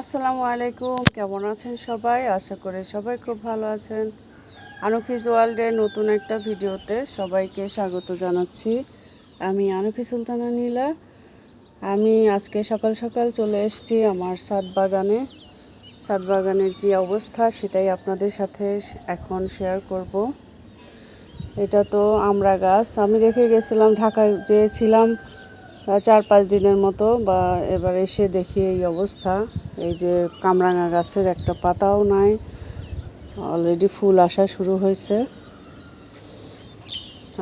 আসসালামু আলাইকুম। কেমন আছেন সবাই? আশা করি সবাই খুব ভালো আছেন। আনুফিস ওয়ার্ল্ডের নতুন একটা ভিডিওতে সবাইকে স্বাগত জানাচ্ছি। আমি আনুফি সুলতানা নীলা। আমি আজকে সকাল সকাল চলে এসেছি আমার সাত বাগানে। সাত বাগানের কী অবস্থা সেটাই আপনাদের সাথে এখন শেয়ার করব। এটা তো আমরা গাছ। আমি রেখে গেছিলাম ঢাকায় যে ছিলাম আহ, চার পাঁচ দিনের মতো বা এবার এসে দেখি এই অবস্থা। এই যে কামরাঙা গাছের একটা পাতাও নাই। অলরেডি ফুল আসা শুরু হয়েছে।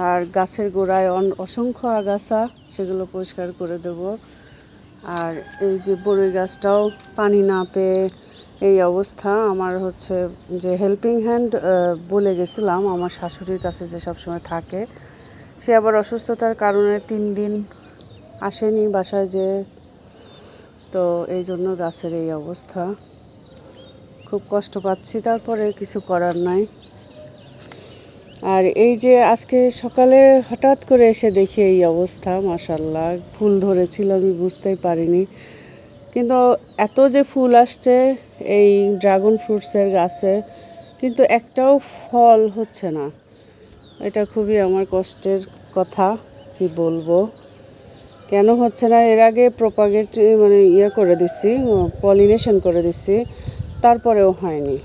আর গাছের গোড়ায় অসংখ্য আগাছা, সেগুলো পরিষ্কার করে দেব। আর এই যে বড়ই গাছটাও পানি না পেয়ে এই অবস্থা। আমার হচ্ছে যে হেল্পিং হ্যান্ড বলে গেছিলাম। আমার শাশুড়ির কাছে যে সবসময় থাকে। সে আবার অসুস্থতার কারণে তিন দিন আসেনি বাসায় যে, তো এই জন্য গাছের এই অবস্থা। খুব কষ্ট পাচ্ছি, তারপরে কিছু করার নাই। আর এই যে আজকে সকালে হঠাৎ করে এসে দেখি এই অবস্থা মাসাল্লাহ ফুল ধরেছিল, আমি বুঝতেই পারিনি। কিন্তু এত যে ফুল আসছে, এই ড্রাগন ফ্রুটসের গাছে, কিন্তু একটাও ফল হচ্ছে না। এটা খুবই আমার কষ্টের কথা, কি বলব। কেন হচ্ছে না? এর আগে প্রপাগেট মানে ইয়ে করে দিচ্ছি পলিনেশন করে দিচ্ছি তারপরেও হয়নি।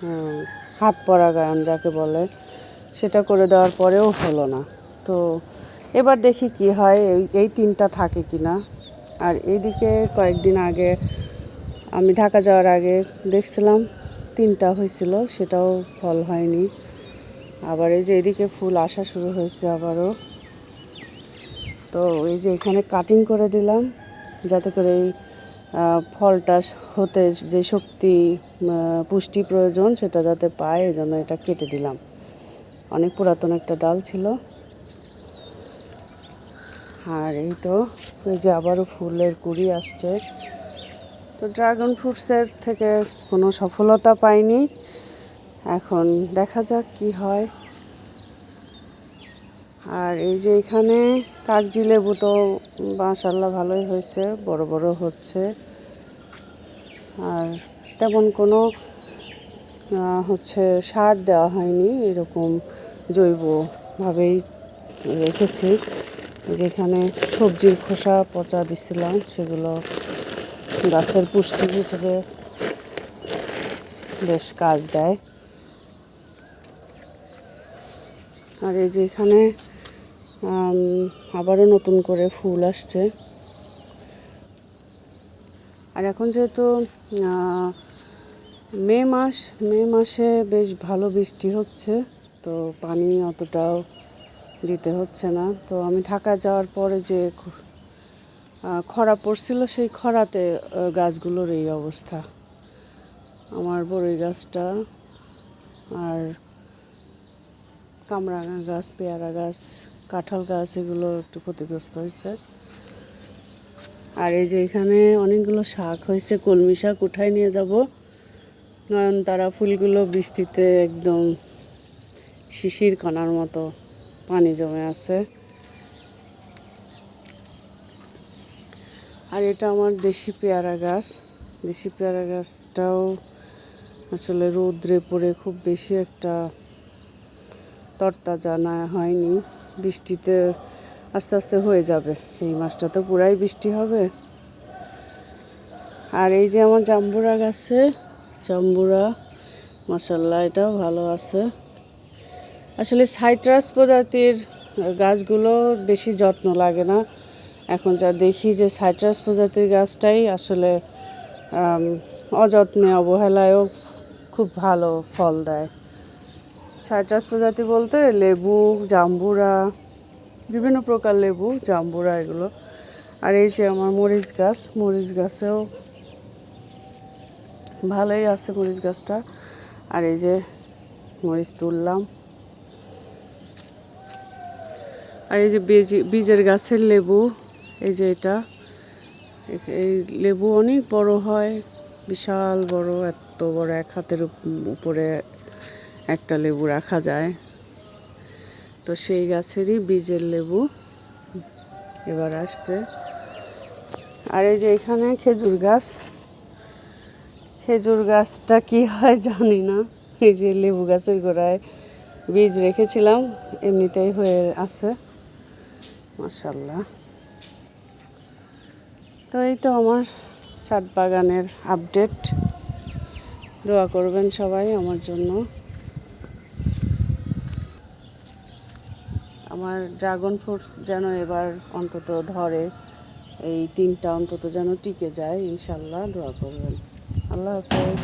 হুম, হাত পরাগায়ন যাকে বলে সেটা করে দেওয়ার পরেও হলো না। তো এবার দেখি কি হয় এই তিনটা থাকে কি না? আর এইদিকে কয়েকদিন আগে আমি ঢাকা যাওয়ার আগে দেখছিলাম তিনটা হয়েছিল সেটাও ফল হয়নি। আবার এই যে এদিকে ফুল আসা শুরু হয়েছে আবারও। তো এই যে এখানে কাটিং করে দিলাম, যাতে করে এই ফলটা হতে যে শক্তি পুষ্টি প্রয়োজন সেটা যাতে পায় এই জন্য এটা কেটে দিলাম। অনেক পুরাতন একটা ডাল ছিল। আর এই তো, এই যে আবারও ফুলের কুড়ি আসছে। তো ড্রাগন ফ্রুটসের থেকে কোনো সফলতা পাইনি। এখন দেখা যাক কি হয়। আর এই যে এখানে কাগজি লেবু তো মাশাল্লাহ ভালোই হয়েছে, বড় বড় হচ্ছে। আর তেমন কোনো হচ্ছে সার দেওয়া হয়নি, এরকম জৈবভাবেই রেখেছি। যেখানে সবজির খোসা, পচা দিছিলাম, সেগুলো গাছের পুষ্টি হিসেবে বেশ কাজ দেয়। আর এই যে এখানে আবারও নতুন করে ফুল আসছে। আর এখন যেহেতু মে মাস, মে মাসে বেশ ভালো বৃষ্টি হচ্ছে, তো পানি অতটাও দিতে হচ্ছে না। তো আমি ঢাকা যাওয়ার পরে যে খরা পড়ছিল সেই খরাতে গাছগুলোর এই অবস্থা। আমার বড়ই গাছটা, আর কামরাঙা গাছ, পেয়ারা গাছ কাঁঠাল গাছ এগুলো একটু ক্ষতিগ্রস্ত হয়েছে। আর এই যে এখানে অনেকগুলো শাক হয়েছে, কলমি শাক উঠায় নিয়ে যাব। নয়নতারা ফুলগুলো বৃষ্টিতে একদম শিশির কণার মতো পানি জমে আছে। আর এটা আমার দেশি পেয়ারা গাছ। দেশি পেয়ারা গাছটাও আসলে রৌদ্রে পড়ে খুব বেশি একটা তরতাজা না হয়নি। বৃষ্টিতে আস্তে আস্তে হয়ে যাবে। এই মাসটা তো পুরাই বৃষ্টি হবে। আর এই যে আমার জাম্বুরা গাছে, জাম্বুরা মাসাল্লাহ এটাও ভালো আছে। আসলে সাইট্রাস প্রজাতির গাছগুলো বেশি যত্ন লাগে না। এখন যা দেখি যে সাইট্রাস প্রজাতির গাছটাই আসলে অযত্নে, অবহেলায়ও খুব ভালো ফল দেয়। সাইট্রাস প্রজাতি বলতে লেবু, জাম্বুরা, বিভিন্ন প্রকার লেবু, জাম্বুরা এগুলো। আর এই যে আমার মরিচ গাছ, মরিচ গাছেও ভালোই আছে মরিচ গাছটা। আর এই যে মরিচ তুললাম। আর এই যে বীজ বীজের গাছের লেবু, এই যে এটা। এই লেবু অনেক বড় হয়, বিশাল বড়, এত বড়, এক হাতের উপরে একটা লেবু রাখা যায়। তো সেই গাছেরই বীজের লেবু এবার আসছে। আর এই যে এখানে খেজুর গাছ। খেজুর গাছটা কি হয় জানি না। এই যে লেবু গাছের গোড়ায় বীজ রেখেছিলাম, এমনিতেই হয়ে আছে। মাসাল্লাহ তো এই তো আমার ছাদ বাগানের আপডেট দোয়া করবেন সবাই আমার জন্য। আমার ড্রাগন ফ্রুটস যেন এবার অন্তত ধরে, এই তিনটা অন্তত যেন টিকে যায়, ইনশাল্লাহ দোয়া করবেন। আল্লাহ হাফেজ।